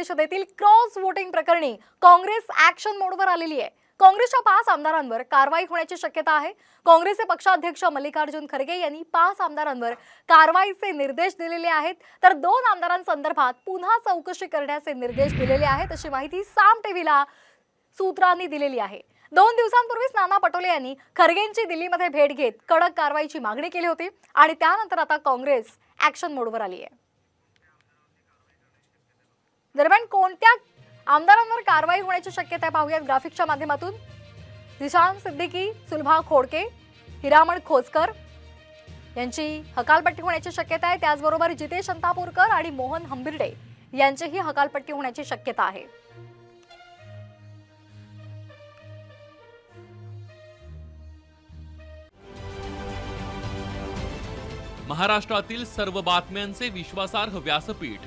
परिषदेतील cross voting प्रकरणी Congress action मोडवर आलेली आहे. काँग्रेसच्या पाच आमदारांवर कारवाई होण्याची शक्यता आहे. काँग्रेसचे पक्षाध्यक्ष मल्लिकार्जुन खरगे यांनी पाच आमदारांवर कारवाईचे निर्देश दिलेले आहेत. तर दोन आमदारांसंदर्भात पुन्हा चौकशी करण्याचे निर्देश दिलेले आहेत अशी माहिती साम टीव्हीला सूत्रांनी दिलेली आहे. दोन दिवसांपूर्वीच नाना पटोले यांनी खरगेंची दिल्लीमध्ये भेट घेत कडक कारवाईची मागणी केली होती आणि त्यानंतर आता काँग्रेस ऍक्शन मोडवर आली आहे. दरम्यान कोणत्या आमदारांवर कारवाई होण्याची शक्यता आहे पाहूयात ग्राफिक्सच्या माध्यमातून. दिशांत सिद्दीकी सुलभा खोडके हिरामण खोचकर यांची हकालपट्टी होण्याची शक्यता आहे. त्याचबरोबर जितेश अंतापूरकर आणि मोहन हंबिर्डे यांचीही हकालपट्टी होण्याची शक्यता आहे. महाराष्ट्रातील सर्व बातम्यांचे विश्वासार्ह व्यासपीठ.